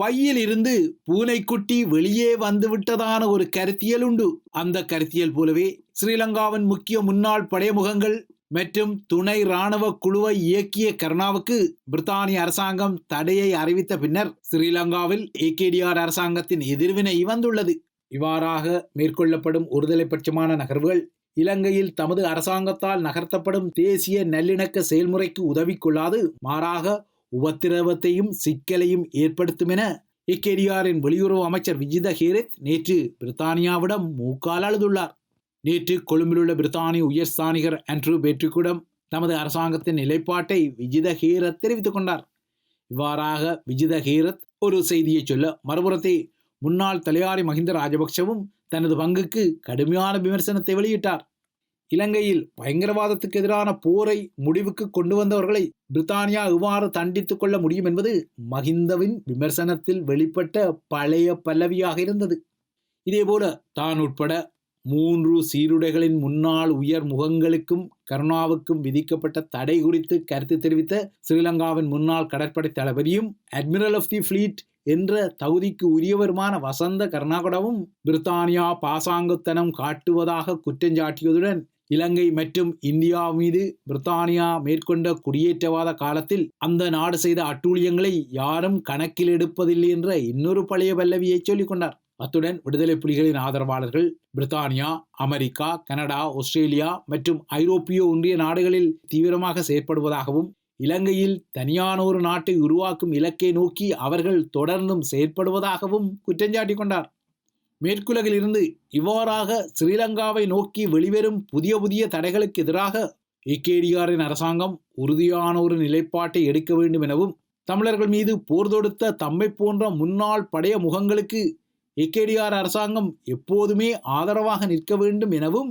பையில் இருந்து பூனைக்குட்டி வெளியே வந்துவிட்டதான ஒரு கருத்தியல் உண்டு. அந்த கருத்தியல் போலவே ஸ்ரீலங்காவின் முக்கிய முன்னாள் படைமுகங்கள் மற்றும் துணை ராணுவ குழுவை இயக்கிய கருணாவுக்கு பிரித்தானிய அரசாங்கம் தடையை அறிவித்த பின்னர் ஸ்ரீலங்காவில் ஏகேடிஆர் அரசாங்கத்தின் எதிர்வினை வந்துள்ளது. இவ்வாறாக மேற்கொள்ளப்படும் ஒருதலைபட்சமான நகர்வுகள் இலங்கையில் தமது அரசாங்கத்தால் நகர்த்தப்படும் தேசிய நல்லிணக்க செயல்முறைக்கு உதவி கொள்ளாது மாறாக உபத்திரவத்தையும் சிக்கலையும் ஏற்படுத்தும் என இக்கெரியாரின் வெளியுறவு அமைச்சர் விஜித ஹேரத் நேற்று பிரித்தானியாவிடம் மூக்கால் அழுதுள்ளார். நேற்று கொழும்பிலுள்ள பிரித்தானிய உயர்ஸ்தானிகர் ஆண்ட்ரூ பெட்ரிக்குடம் தமது அரசாங்கத்தின் நிலைப்பாட்டை விஜித ஹேரத் தெரிவித்துக் கொண்டார். இவ்வாறாக விஜித ஹேரத் ஒரு செய்தியை சொல்ல மறுபுறத்தை முன்னாள் தலையாரி மஹிந்த ராஜபக்சவும் தனது பங்குக்கு கடுமையான விமர்சனத்தை வெளியிட்டார். இலங்கையில் பயங்கரவாதத்துக்கு எதிரான போரை முடிவுக்கு கொண்டு வந்தவர்களை பிரித்தானியா இவ்வாறு தண்டித்துக் கொள்ள முடியும் என்பது மஹிந்தவின் விமர்சனத்தில் வெளிப்பட்ட பழைய பல்லவியாக இருந்தது. இதேபோல தான் உட்பட மூன்று சீருடைகளின் முன்னாள் உயர் முகங்களுக்கும் கருணாவுக்கும் விதிக்கப்பட்ட தடை குறித்து கருத்து தெரிவித்த ஸ்ரீலங்காவின் முன்னாள் கடற்படை தளபதியும் அட்மிரல் ஆஃப் தி ஃபிளீட் என்ற தகுதிக்கு உரியவருமான வசந்த கர்நாகடவும் பிரித்தானியா பாசாங்குத்தனம் காட்டுவதாக குற்றஞ்சாட்டியதுடன் இலங்கை மற்றும் இந்தியா மீது பிரித்தானியா மேற்கொண்ட குடியேற்றவாத காலத்தில் அந்த நாடு செய்த அட்டூழியங்களை யாரும் கணக்கில் எடுப்பதில்லை என்ற இன்னொரு பழைய பல்லவியை சொல்லிக் கொண்டார் அத்துடன் விடுதலை புலிகளின் ஆதரவாளர்கள் பிரித்தானியா அமெரிக்கா கனடா ஆஸ்திரேலியா மற்றும் ஐரோப்பிய ஒன்றிய நாடுகளில் தீவிரமாக செயற்படுவதாகவும் இலங்கையில் தனியான ஒரு நாட்டை உருவாக்கும் இலக்கை நோக்கி அவர்கள் தொடர்ந்தும் செயற்படுவதாகவும் குற்றஞ்சாட்டிக் கொண்டார் மேற்குலகில் இருந்து இவ்வாறாக ஸ்ரீலங்காவை நோக்கி வெளிவரும் புதிய புதிய தடைகளுக்கு எதிராக இக்கேடிஆரின் அரசாங்கம் உறுதியான ஒரு நிலைப்பாட்டை எடுக்க வேண்டும் எனவும் தமிழர்கள் மீது போர் தொடுத்த தம்மை போன்ற முன்னாள் படைய முகங்களுக்கு இக்கேடிஆர் அரசாங்கம் எப்போதுமே ஆதரவாக நிற்க வேண்டும் எனவும்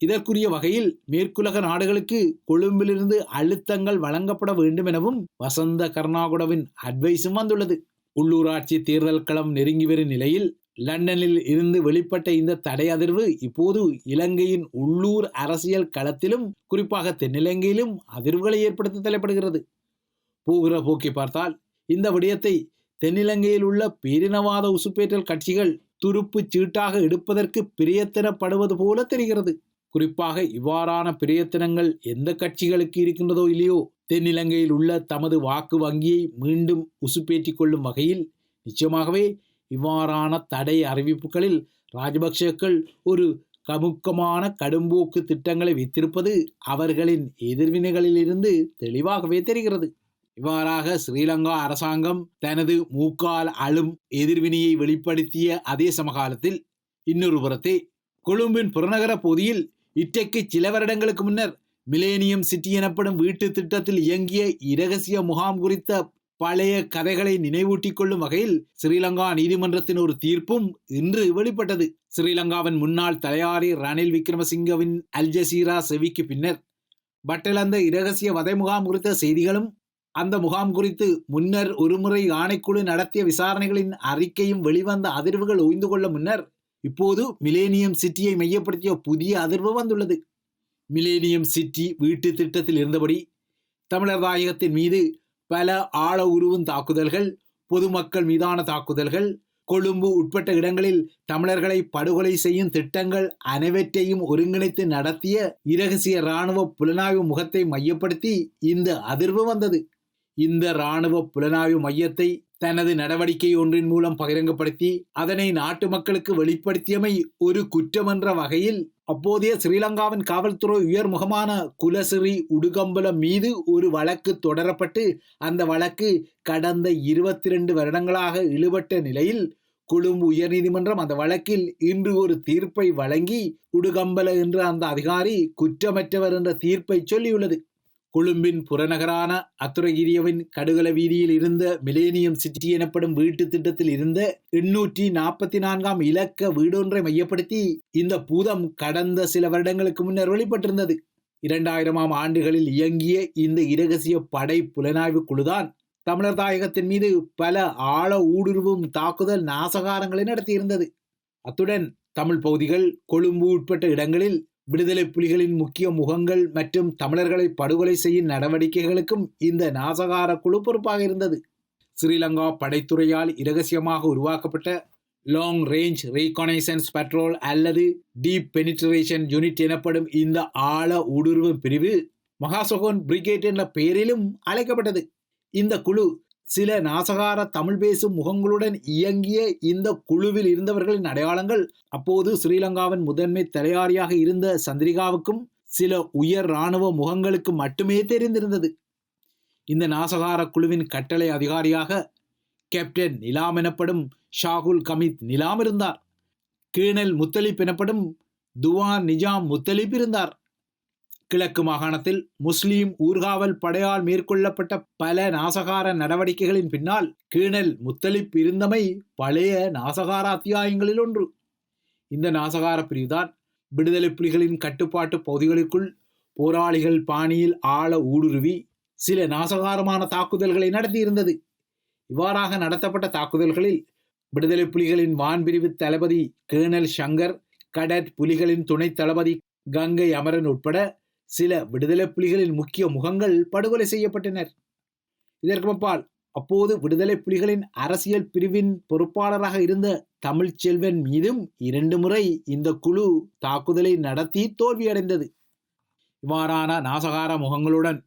இதற்குரிய வகையில் மேற்குலக நாடுகளுக்கு கொழும்பிலிருந்து அழுத்தங்கள் வழங்கப்பட வேண்டும் எனவும் வசந்த கர்நாகுடவின் அட்வைஸும் வந்துள்ளது. உள்ளூராட்சி தேர்தல் களம் நெருங்கி வரும் நிலையில் லண்டனில் இருந்து வெளிப்பட்ட இந்த தடை அதிர்வு இப்போது இலங்கையின் உள்ளூர் அரசியல் களத்திலும் குறிப்பாக தென்னிலங்கையிலும் அதிர்வுகளை ஏற்படுத்த தலைப்படுகிறது போகிற போக்கை பார்த்தால் இந்த விடயத்தை தென்னிலங்கையில் உள்ள பேரினவாத உசுப்பேற்றல் கட்சிகள் துருப்பு சீட்டாக எடுப்பதற்கு பிரயத்தனப்படுவது போல தெரிகிறது. குறிப்பாக இவ்வாறான பிரயத்தனங்கள் எந்த கட்சிகளுக்கு இருக்கின்றதோ இல்லையோ தென்னிலங்கையில் உள்ள தமது வாக்கு வங்கியை மீண்டும் உசுப்பேற்றிக் கொள்ளும் வகையில் நிச்சயமாகவே இவ்வாறான தடை அறிவிப்புகளில் ராஜபக்சேக்கள் ஒரு கமுக்கமான கடும்போக்கு திட்டங்களை வைத்திருப்பது அவர்களின் எதிர்வினைகளிலிருந்து தெளிவாகவே தெரிகிறது. இவ்வாறாக ஸ்ரீலங்கா அரசாங்கம் தனது மூக்கால் அழும் எதிர்வினையை வெளிப்படுத்திய அதே சமகாலத்தில் இன்னொரு புறத்தே கொழும்பின் புறநகர பகுதியில் இட்டைக்கு சில வருடங்களுக்கு முன்னர் மிலேனியம் சிட்டி எனப்படும் வீட்டு திட்டத்தில் இயங்கிய இரகசிய முகாம் குறித்த பழைய கதைகளை நினைவூட்டிக் கொள்ளும் வகையில் ஸ்ரீலங்கா நீதிமன்றத்தின் ஒரு தீர்ப்பும் இன்று வெளிப்பட்டது. ஸ்ரீலங்காவின் முன்னாள் தலையாரி ரணில் விக்ரமசிங்கவின் அல்ஜசீரா செவிக்கு பின்னர் பட்டலந்த இரகசிய வதை முகாம் குறித்த செய்திகளும் அந்த முகாம் குறித்து முன்னர் ஒருமுறை ஆணைக்குழு நடத்திய விசாரணைகளின் அறிக்கையும் வெளிவந்த அதிர்வுகள் ஓய்ந்து கொள்ள முன்னர் இப்போது மிலேனியம் சிட்டியை மையப்படுத்திய புதிய அதிர்வு வந்துள்ளது. மிலேனியம் சிட்டி வீட்டு திட்டத்தில் இருந்தபடி தமிழர் தாயகத்தின் மீது பல ஆழ உருவும் தாக்குதல்கள் பொதுமக்கள் மீதான தாக்குதல்கள் கொழும்பு உட்பட்ட இடங்களில் தமிழர்களை படுகொலை செய்யும் திட்டங்கள் அனைவற்றையும் ஒருங்கிணைத்து நடத்திய இரகசிய இராணுவ புலனாய்வு முகத்தை மையப்படுத்தி இந்த அதிர்வு வந்தது. இந்த இராணுவ புலனாய்வு மையத்தை தனது நடவடிக்கை ஒன்றின் மூலம் பகிரங்கப்படுத்தி அதனை நாட்டு மக்களுக்கு வெளிப்படுத்தியமை ஒரு குற்றமென்ற வகையில் அப்போதைய ஸ்ரீலங்காவின் காவல்துறை உயர் முகமான குலசிறி உடுகம்பலம் மீது ஒரு வழக்கு தொடரப்பட்டு அந்த வழக்கு கடந்த இருபத்தி ரெண்டு வருடங்களாக இழுபட்ட நிலையில் கொழும்பு உயர்நீதிமன்றம் அந்த வழக்கில் இன்று ஒரு தீர்ப்பை வழங்கி உடுகம்பல என்ற அந்த அதிகாரி குற்றமற்றவர் என்ற தீர்ப்பை சொல்லியுள்ளது. கொழும்பின் புறநகரான அத்துரகிரியவின் கடுகல வீதியில் இருந்த மிலேனியம் சிட்டி எனப்படும் வீட்டு திட்டத்தில் இருந்த எண்ணூற்றி நாற்பத்தி நான்காம் இலக்க வீடொன்றை மையப்படுத்தி இந்த பூதம் கடந்த சில வருடங்களுக்கு முன்னர் வெளிப்பட்டிருந்தது. இரண்டாயிரமாம் ஆண்டுகளில் இயங்கிய இந்த இரகசிய படை புலனாய்வு குழுதான் தமிழர் தாயகத்தின் மீது பல ஆழ ஊடுருவும் தாக்குதல் நாசகாரங்களை நடத்தியிருந்தது. அத்துடன் தமிழ் பகுதிகள் கொழும்பு உட்பட்ட இடங்களில் விடுதலை புலிகளின் முக்கிய முகங்கள் மற்றும் தமிழர்களை படுகொலை செய்யும் நடவடிக்கைகளுக்கும் இந்த நாசகார குழு பொறுப்பாக இருந்தது. ஸ்ரீலங்கா படைத்துறையால் இரகசியமாக உருவாக்கப்பட்ட லாங் ரேஞ்ச் ரீகனைசன்ஸ் பெட்ரோல் அல்லது டீப் பெனிட்ரேஷன் யூனிட் எனப்படும் இந்த ஆழ ஊடுருவும் பிரிவு மகாசோகன் பிரிகேட் என்ற பெயரிலும் அழைக்கப்பட்டது. இந்த குழு சில நாசகார தமிழ் பேசும் முகங்களுடன் இயங்கிய இந்த குழுவில் இருந்தவர்களின் அடையாளங்கள் அப்போது ஸ்ரீலங்காவின் முதன்மை தலையாரியாக இருந்த சந்திரிகாவுக்கும் சில உயர் இராணுவ முகங்களுக்கு மட்டுமே தெரிந்திருந்தது. இந்த நாசகார குழுவின் கட்டளை அதிகாரியாக கேப்டன் நிலாம் எனப்படும் ஷாகுல் கமித் நிலாம் இருந்தார். கீழல் முத்தலிப் எனப்படும் துவான் நிஜாம் முத்தலிப் இருந்தார். கிழக்கு மாகாணத்தில் முஸ்லீம் ஊர்காவல் படையால் மேற்கொள்ளப்பட்ட பல நாசகார நடவடிக்கைகளின் பின்னால் கீழல் முத்தலிப் இருந்தமை பழைய நாசகார அத்தியாயங்களில் ஒன்று. இந்த நாசகார பிரிவுதான் விடுதலை புலிகளின் கட்டுப்பாட்டு பகுதிகளுக்குள் போராளிகள் பாணியில் ஆழ ஊடுருவி சில நாசகாரமான தாக்குதல்களை நடத்தியிருந்தது. இவ்வாறாக நடத்தப்பட்ட தாக்குதல்களில் விடுதலை புலிகளின் வான்பிரிவு தளபதி கேர்னல் சங்கர் கடற் புலிகளின் துணைத் தளபதி கங்கை அமரன் உட்பட சில விடுதலை புலிகளின் முக்கிய முகங்கள் படுகொலை செய்யப்பட்டனர். இதற்கு அப்பால் அப்போது விடுதலை புலிகளின் அரசியல் பிரிவின் பொறுப்பாளராக இருந்த தமிழ்ச்செல்வன் மீதும் இரண்டு முறை இந்த குழு தாக்குதலை நடத்தி தோல்வியடைந்தது. இவ்வாறான நாசகார முகங்களுடன்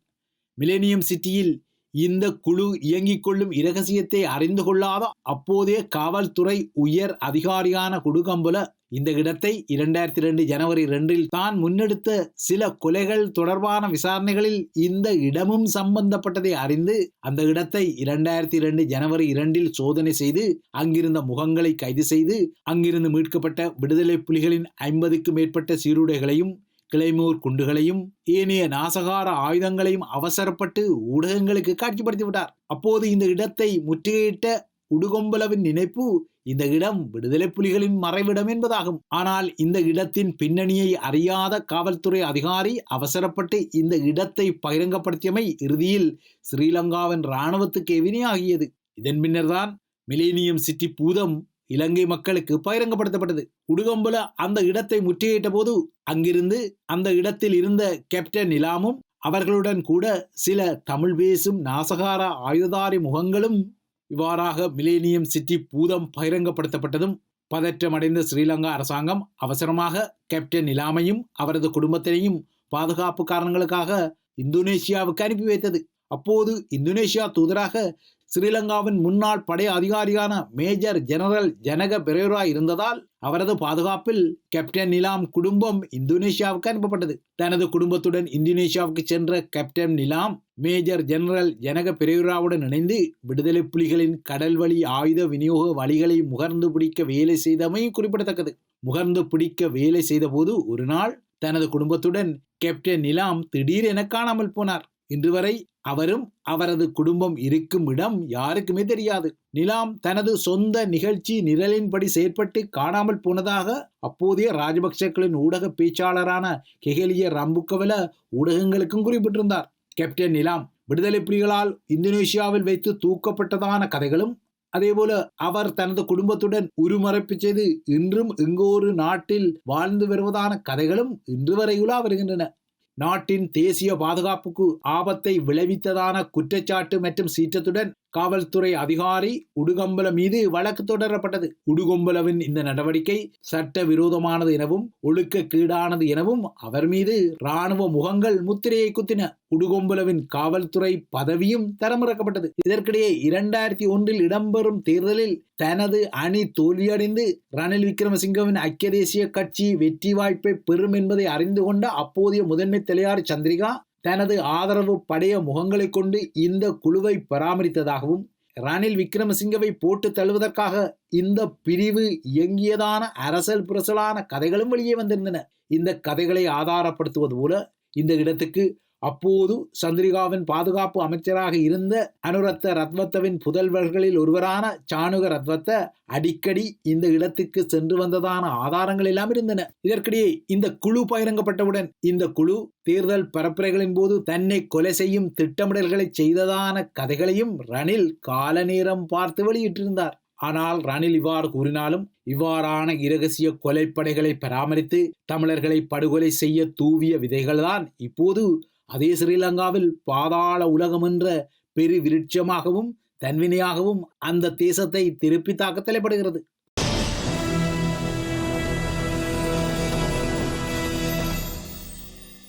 மிலேனியம் சிட்டியில் இந்த குழு இயங்கிக் கொள்ளும் இரகசியத்தை அறிந்து கொள்ளாத அப்போதைய காவல்துறை உயர் அதிகாரியான குடுகம்புல இந்த இடத்தை இரண்டாயிரத்தி ரெண்டு ஜனவரி ரெண்டில் தான் முன்னெடுத்த சில கொலைகள் தொடர்பான விசாரணைகளில் இந்த இடமும் சம்பந்தப்பட்டதை அறிந்து அந்த இடத்தை இரண்டாயிரத்தி இரண்டு ஜனவரி இரண்டில் சோதனை செய்து அங்கிருந்த முகங்களை கைது செய்து அங்கிருந்து மீட்கப்பட்ட விடுதலை புலிகளின் ஐம்பதுக்கும் மேற்பட்ட சீருடைகளையும் கிளைமூர் குண்டுகளையும் ஏனைய நாசகார ஆயுதங்களையும் அவசரப்பட்டு ஊடகங்களுக்கு காட்சிப்படுத்தி விட்டார். அப்போது இந்த இடத்தை முற்றுகையிட்ட உடுகொம்பலவின் நினைப்பு இந்த இடம் விடுதலை புலிகளின் மறைவிடம் என்பதாகும். ஆனால் இந்த இடத்தின் பின்னணியை அறியாத காவல்துறை அதிகாரி அவசரப்பட்டு இந்த இடத்தை பகிரங்கப்படுத்தியமை இறுதியில் ஸ்ரீலங்காவின் இராணுவத்துக்கு எவினையாகியது இதன் பின்னர்தான் மிலேனியம் சிட்டி பூதம் இலங்கை மக்களுக்கு பகிரங்கப்படுத்தப்பட்டது. உடுகம்புல அந்த இடத்தை முற்றுகையிட்ட போது அங்கிருந்து அந்த இடத்தில் இருந்த கேப்டன் நிலாமும் அவர்களுடன் கூட சில தமிழ் பேசும் நாசகார ஆயுததாரி முகங்களும் இவ்வாறாக மிலேனியம் சிட்டி பூதம் பகிரங்கப்படுத்தப்பட்டதும் பதற்றமடைந்த ஸ்ரீலங்கா அரசாங்கம் அவசரமாக கேப்டன் நிலாமையும் அவரது குடும்பத்தினையும் பாதுகாப்பு காரணங்களுக்காக இந்தோனேஷியாவுக்கு அனுப்பி வைத்தது. அப்போது இந்தோனேஷியா தூதராக ஸ்ரீலங்காவின் முன்னாள் படை அதிகாரியான மேஜர் ஜெனரல் ஜனக பெரேரா இருந்ததால் அவரது பாதுகாப்பில் கேப்டன் நிலாம் குடும்பம் இந்தோனேஷியாவுக்கு அனுப்பப்பட்டது. தனது குடும்பத்துடன் இந்தோனேஷியாவுக்கு சென்ற captain Nilam major general Janaka பெரேராவுடன் இணைந்து விடுதலை புலிகளின் கடல் வழி ஆயுத விநியோக வழிகளை முகர்ந்து பிடிக்க வேலை செய்தமை குறிப்பிடத்தக்கது. முகர்ந்து பிடிக்க வேலை செய்தபோது ஒரு நாள் தனது குடும்பத்துடன் கேப்டன் நிலாம் திடீரென காணாமல் போனார். இன்று வரை அவரும் அவரது குடும்பம் இருக்கும் இடம் யாருக்குமே தெரியாது. நிலாம் தனது சொந்த நிகழ்ச்சி நிரலின்படி செயற்பட்டு காணாமல் போனதாக அப்போதைய ராஜபக்சக்களின் ஊடக பேச்சாளரான கெகலிய ரம்புக்கவல ஊடகங்களுக்கும் குறிப்பிட்டிருந்தார். கேப்டன் நிலாம் விடுதலை புலிகளால் இந்தோனேஷியாவில் வைத்து தூக்கப்பட்டதான கதைகளும் அதேபோல அவர் தனது குடும்பத்துடன் உருமறைப்பு செய்து இன்றும் எங்கோ ஒரு நாட்டில் வாழ்ந்து வருவதான கதைகளும் இன்று வரை உலா வருகின்றன. நாட்டின் தேசிய பாதுகாப்புக்கு ஆபத்தை விளைவித்ததான குற்றச்சாட்டு மற்றும் சீற்றத்துடன் காவல்துறை அதிகாரி உடுகம்பல மீது வழக்கு தொடரப்பட்டது. உடுகொம்பலவின் இந்த நடவடிக்கை சட்ட விரோதமானது எனவும் ஒழுக்கக்கீடானது எனவும் அவர் மீது இராணுவ முகங்கள் முத்திரையை குத்தின. உடுகொம்பலவின் காவல்துறை பதவியும் தரமிறக்கப்பட்டது. இதற்கிடையே இரண்டாயிரத்தி ஒன்றில் இடம்பெறும் தேர்தலில் தனது அணி தோல்வியடைந்து ரணில் விக்ரமசிங்கவின் ஐக்கிய தேசிய கட்சி வெற்றி வாய்ப்பை பெறும் என்பதை அறிந்து கொண்ட அப்போதைய முதன்மை தலையார் சந்திரிகா தனது ஆதரவு படைய முகங்களை கொண்டு இந்த குழுவை பராமரித்ததாகவும் ரணில் விக்ரமசிங்கவை போட்டு தழுவதற்காக இந்த பிரிவு இயங்கியதான அரசல் புரசலான கதைகளும் வெளியே வந்திருந்தன. இந்த கதைகளை ஆதாரப்படுத்துவது போல இந்த இடத்துக்கு அப்போது சந்திரிகாவின் பாதுகாப்பு அமைச்சராக இருந்த அனுரத்த ரத்வத்தவின் புதல்வர்களில் ஒருவரான சாணுக ரத்வத்த அடிக்கடி இந்த இடத்துக்கு சென்று வந்ததான ஆதாரங்கள் எல்லாம் இருந்தன. இதற்கிடையே இந்த குழு பகிரங்கப்பட்டவுடன் இந்த குழு தேர்தல் பரப்புரைகளின் போது தன்னை கொலை செய்யும் திட்டமிடல்களை செய்ததான கதைகளையும் ரணில் கால நேரம் பார்த்து வெளியிட்டிருந்தார். ஆனால் ரணில் இவ்வாறு கூறினாலும் இவ்வாறான இரகசிய கொலைப்படைகளை பராமரித்து தமிழர்களை படுகொலை செய்ய தூவிய விதைகள்தான் இப்போது அதே ஸ்ரீலங்காவில் பாதாள உலகம் என்ற பெரு விருட்சமாகவும் தன்வினையாகவும் அந்த தேசத்தை திருப்பி தாக்க தலைப்படுகிறது.